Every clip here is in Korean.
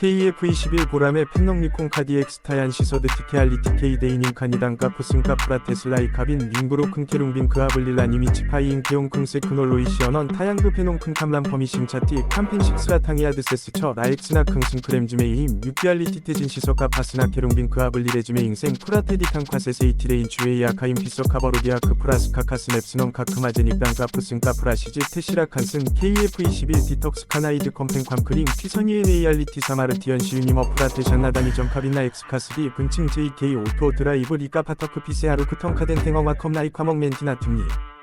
KF21 보람의 펜넉리콘 카디엑스 타얀 시서드 티케알리 티 케이 데이닌 카니단 카푸슨 카프라 테슬라이 카빈 링브로 큰케룽빈 그아블릴라 니미치 파이인 케용 킁세 크놀로이 시어넌 타양그 페농 큰 캄람 퍼미싱 차티 캄핀 식스라 탕이아드 세스 처 라엑스나 킁슨 크렘즈메이임 유피알리 티 테진 시서카 파스나 케룽빈 그아블리레즈메 잉생 프라테디탄 콰세세이티레인 주에이아 카임 피서 카버로디아 크 프라스 카 카스 넵스논 카크마제닉단 카푸슨 카프라시즈 테시라 칸슨 KF21 디톡스 카나이드 컴펜 캄크링 피서니엔 에이알리티 사마르 티언 시유니머 프라테 샨나다니 점 카빈나 엑스카스디 분층 JK 오토 드라이브 리카 파터크 피세아루 크텅 카덴 탱어마 컴나이 콰먹 멘티나 툼니.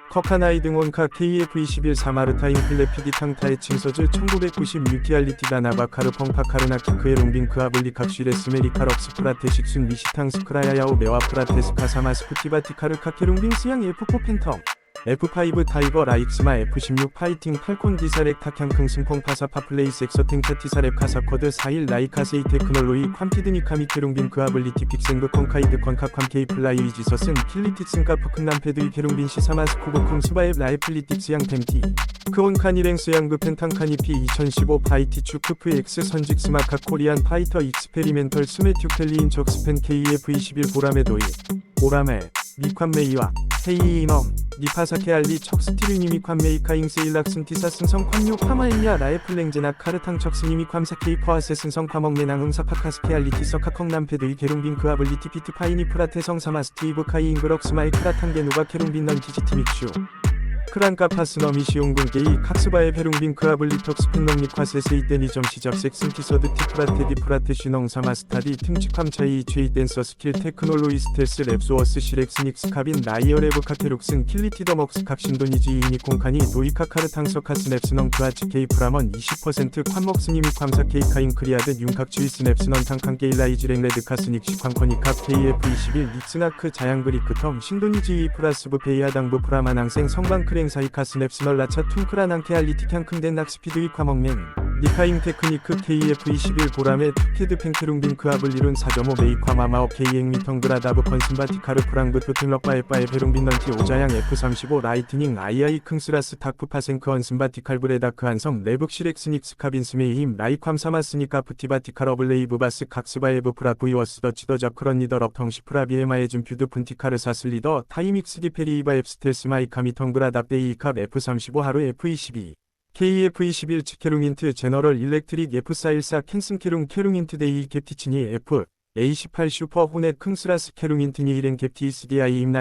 커카나이 등원카 KF21 사마르타인 필레피디 탕타의 칭서즈 1990 유티알리티다 나바카르 펑파카르나 키크의 롱빈 크 아블리 각슈레스 메리카럭스 프라테 식순 미시탕 스크라야야오 메와 프라테스 카 사마 스쿠티바티카르 카케롱빈 스양 F4 팬텀 F5 타이거 라익스마 F16 파이팅 팔콘 디사렉 탁향 킁승콩 파사 파플레이스 엑서팅 테티사랩 카사코드 41 라이카세이 테크놀로이 ኳ피드니 카미케룽빈 그아블리티 픽생그 콘카이드 건카 ኳ케이 플라이 위지서슨 킬리틱슨 카프 큰남페드이 케룽빈 시사마스쿠브 쿵 수바앱 라이플리틱스 양 펜티 크온 카니랭스 양그 펜탕 카니피 2015 파이티 추크프 엑스 선직 스마카 코리안 파이터 익스페리멘털 스메튜 켈리인 적스펜 KF21 보라메 도이 보라메 미콴메이와 헤이이넘 니파사케 알리 척스티르니미 콴메이카잉 세일락슨 티사 승성 콴요 파마일리아 라에플랭제나 카르탕 척스니미 콴사케이 퍼아세 승성 파먹메낭 응사파카스케 알리 티서카 컹 남페드이 게룽빈 그아블리티 피트 파이니 프라테 성 사마 스티브 카이 잉그럭스마이 크라탄게 누가 케룽빈 넌 디지티믹슈 크란카 파스너미 시용군게이 칵스바의 페룽빈 크아 블리톡 스핀넘니 콰세세 이때니점 시작 섹슨 티서드 티프라테 디 프라테 시농 사마스타디 팅치캄 차이 최이 댄서 스킬 테크놀로이 스텔스 랩소어스 시렉스닉스 카빈 나이어레브 카테룩슨 킬리티더먹스 각신도니지 이니콘 카니 도이카카르 탕서카스 넵스넌 크아치 케이 프라먼 20% 콴먹스니미 콴사 케이카인 크리아드 윤칵추이 스냅스넌 탕칸 게일라이즈랭 레드카스닉 시 쾅코니카 KF21 닉스나크 자양그리크 텀 신도니지 프라스브 베이아당부 프라마낭생 성방 크랭 사이카 스냅스널 라차 퉁크라낭 케알리티 캉큰덴 낙스피드이 콰먹맨 니카잉 테크니크 KF21 보람의 투케드 펜케룽빈 크아블리룬 4.5 메이콰 마마업 케이앵 미텅그라 다브 컨슨바 티카르 프랑그 토틀럭 바에빠에 베룽빈 넌티 오자양 F35 라이트닝 아이아이 킁스라스 타크 파생크 언슨바 티칼 브레다크 한성 레북 시렉스닉스 카빈스메이임 라이캄 사마스니까 프티바티칼 어블레이브 바스 각스바에브 프라부이워스 더 치더 크런 리더 럽텅시 프라비에마에 준 뷰드 푼티카르 사슬 리더 타이믹스 디페리이바 앱스텔스 마이카 미텅그라 답데이캅 F35 하루 F22 KF21 치케룽인트 제너럴 일렉트릭 F414 캔슨케룽 케룽인트 데이 캡티치니 F A18 슈퍼 호넷 킁스라스 케룽인트니 일행 캡티 SDI 임나